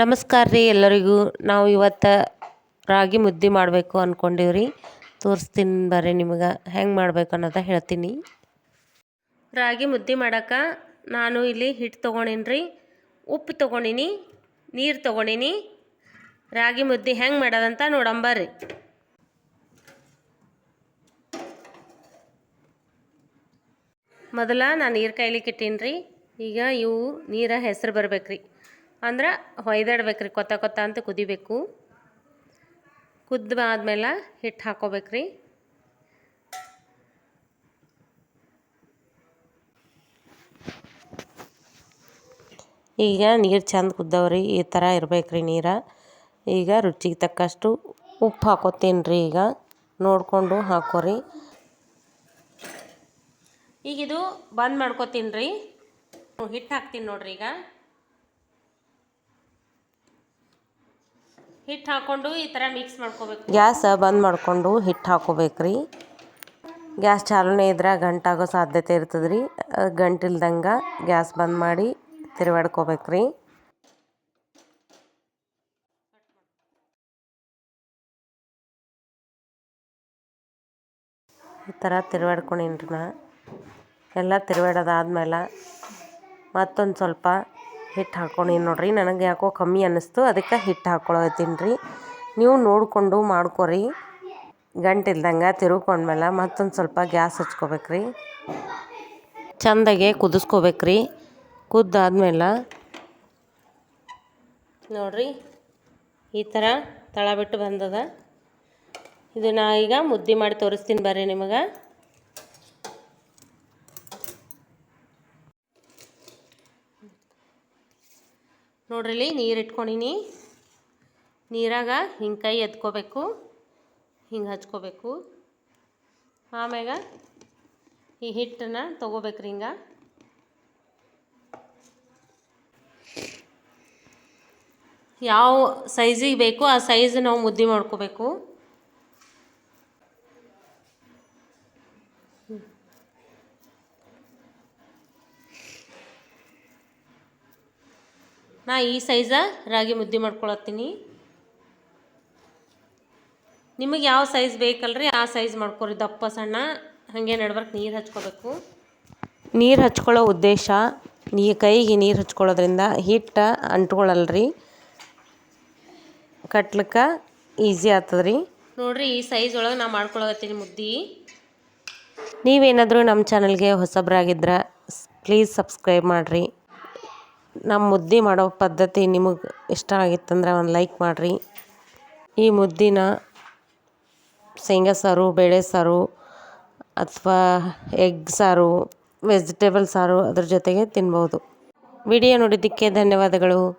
ನಮಸ್ಕಾರ ರೀ ಎಲ್ಲರಿಗೂ. ನಾವು ಇವತ್ತು ರಾಗಿ ಮುದ್ದೆ ಮಾಡಬೇಕು ಅಂದ್ಕೊಂಡೀವಿ ತೋರಿಸ್ತೀನಿ ಬರ್ರಿ ನಿಮಗೆ. ಹೆಂಗೆ ಮಾಡಬೇಕು ಅನ್ನೋದ ಹೇಳ್ತೀನಿ. ರಾಗಿ ಮುದ್ದೆ ಮಾಡೋಕೆ ನಾನು ಇಲ್ಲಿ ಹಿಟ್ಟು ತೊಗೊಂಡಿನಿ ರೀ ಉಪ್ಪು ತೊಗೊಂಡಿನಿ, ನೀರು ತೊಗೊಂಡಿನಿ. ರಾಗಿ ಮುದ್ದೆ ಹೆಂಗೆ ಮಾಡೋದಂತ ನೋಡಂಬರ್ರಿ ಮೊದಲ ನಾನು ನೀರು ಕಾಯ್ಲಿಕ್ಕೆ ಇಟ್ಟೀನಿ ರೀ ಈಗ ಇವು ನೀರ ಹೆಸರು ಬರ್ಬೇಕು ರೀ ಅಂದ್ರೆ ಹೊಯ್ದಾಡ್ಬೇಕು ರೀ ಕೊತ್ತ ಕೊತ್ತ ಅಂತ ಕುದಿಬೇಕು. ಕುದ್ದಾದ್ಮೇಲೆ ಹಿಟ್ಟು ಹಾಕೋಬೇಕು ರೀ ಈಗ ನೀರು ಚಂದ ಕುದ್ದವ್ರಿ, ಈ ಥರ ಇರ್ಬೇಕು ರೀ ನೀರು. ಈಗ ರುಚಿಗೆ ತಕ್ಕಷ್ಟು ಉಪ್ಪು ಹಾಕೋತೀನಿ ರೀ ಈಗ. ನೋಡಿಕೊಂಡು ಹಾಕೋರಿ. ಈಗಿದು ಬಂದ್ ಮಾಡ್ಕೋತೀನಿ ರೀ ಹಿಟ್ಟು ಹಾಕ್ತೀನಿ ನೋಡ್ರಿ ಈಗ. ಹಿಟ್ಟು ಹಾಕ್ಕೊಂಡು ಈ ಥರ ಮಿಕ್ಸ್ ಮಾಡ್ಕೋಬೇಕು. ಗ್ಯಾಸ್ ಬಂದ್ ಮಾಡಿಕೊಂಡು ಹಿಟ್ಟು ಹಾಕೋಬೇಕ್ರಿ. ಗ್ಯಾಸ್ ಚಾಲೂನೇ ಇದ್ರೆ ಗಂಟಾಗೋ ಸಾಧ್ಯತೆ ಇರ್ತದೆ ರೀ ಗಂಟಿಲ್ದಂಗೆ ಗ್ಯಾಸ್ ಬಂದ್ ಮಾಡಿ ತಿರುವಾಡ್ಕೋಬೇಕ್ರಿ. ಈ ಥರ ತಿರುವಾಡ್ಕೊಂಡೀನಿ ನಾ. ಎಲ್ಲ ತಿರುವಾಡೋದಾದ್ಮೇಲೆ ಮತ್ತೊಂದು ಸ್ವಲ್ಪ ಹಿಟ್ಟು ಹಾಕ್ಕೊಂಡೀನಿ ನೋಡ್ರಿ. ನನಗೆ ಯಾಕೋ ಕಮ್ಮಿ ಅನ್ನಿಸ್ತು. ಅದಕ್ಕೆ ಹಿಟ್ಟು ಹಾಕ್ಕೊಳತ್ತೀನಿ ರೀ. ನೀವು ನೋಡಿಕೊಂಡು ಮಾಡ್ಕೊರಿ. ಗಂಟಿಲ್ದಂಗೆ ತಿರುಗ್ಕೊಂಡ್ಮೇಲೆ ಮತ್ತೊಂದು ಸ್ವಲ್ಪ ಗ್ಯಾಸ್ ಹಚ್ಕೋಬೇಕ್ರಿ ಚಂದಾಗೆ ಕುದಿಸ್ಕೋಬೇಕ್ರಿ ಕುದ್ದಾದ್ಮೇಲೆ ನೋಡ್ರಿ, ಈ ಥರ ತಳ ಬಿಟ್ಟು ಬಂದದ. ಇದು ಈಗ ಮುದ್ದೆ ಮಾಡಿ ತೋರಿಸ್ತೀನಿ ಬರ್ರಿ ನಿಮಗೆ. ನೋಡ್ರಿ ಇಲ್ಲಿ ನೀರು ಇಟ್ಕೊಂಡಿನಿ. ನೀರಾಗ ಹಿಂಗೆ ಕೈ ಎತ್ಕೋಬೇಕು, ಹಿಂಗೆ ಹಚ್ಕೋಬೇಕು. ಆಮ್ಯಾಗ ಈ ಹಿಟ್ಟನ್ನು ತೊಗೋಬೇಕ್ರಿ ಹಿಂಗೆ. ಯಾವ ಸೈಜಿಗೆ ಬೇಕು ಆ ಸೈಜ್ ನಾವು ಮುದ್ದೆ ಮಾಡ್ಕೋಬೇಕು. ನಾ ಈ ಸೈಜ ರಾಗಿ ಮುದ್ದೆ ಮಾಡ್ಕೊಳತ್ತೀನಿ. ನಿಮಗೆ ಯಾವ ಸೈಜ್ ಬೇಕಲ್ರಿ ಆ ಸೈಜ್ ಮಾಡ್ಕೊರಿ. ದಪ್ಪ ಸಣ್ಣ ಹಾಗೆ ನಡ್ಬರ್ಕ್ ನೀರು ಹಚ್ಕೋಬೇಕು. ನೀರು ಹಚ್ಕೊಳ್ಳೋ ಉದ್ದೇಶ ನೀ ಕೈಗೆ ನೀರು ಹಚ್ಕೊಳ್ಳೋದ್ರಿಂದ ಹಿಟ್ಟು ಅಂಟ್ಕೊಳ್ಳಲ್ರಿ ಕಟ್ಲಿಕ್ಕೆ ಈಸಿ ಆಗ್ತದೆ ರೀ ನೋಡ್ರಿ ಈ ಸೈಜ್ ಒಳಗೆ ನಾ ಮಾಡ್ಕೊಳತ್ತೀನಿ ಮುದ್ದೆ. ನೀವೇನಾದರೂ ನಮ್ಮ ಚಾನಲ್ಗೆ ಹೊಸಬ್ರಾಗಿದ್ರೆ ಪ್ಲೀಸ್ ಸಬ್ಸ್ಕ್ರೈಬ್ ಮಾಡಿರಿ. ನಮ್ಮ ಮುದ್ದೆ ಮಾಡೋ ಪದ್ಧತಿ ನಿಮಗೆ ಇಷ್ಟ ಆಗಿತ್ತಂದ್ರೆ ಒಂದು ಲೈಕ್ ಮಾಡಿರಿ. ಈ ಮುದ್ದಿನ ಶೇಂಗಾ ಸಾರು ಬೇಳೆ ಸಾರು ಅಥವಾ ಎಗ್ ಸಾರು, ವೆಜಿಟೇಬಲ್ ಸಾರು ಅದ್ರ ಜೊತೆಗೆ ತಿನ್ಬೋದು. ವಿಡಿಯೋ ನೋಡಿದ್ದಕ್ಕೆ ಧನ್ಯವಾದಗಳು.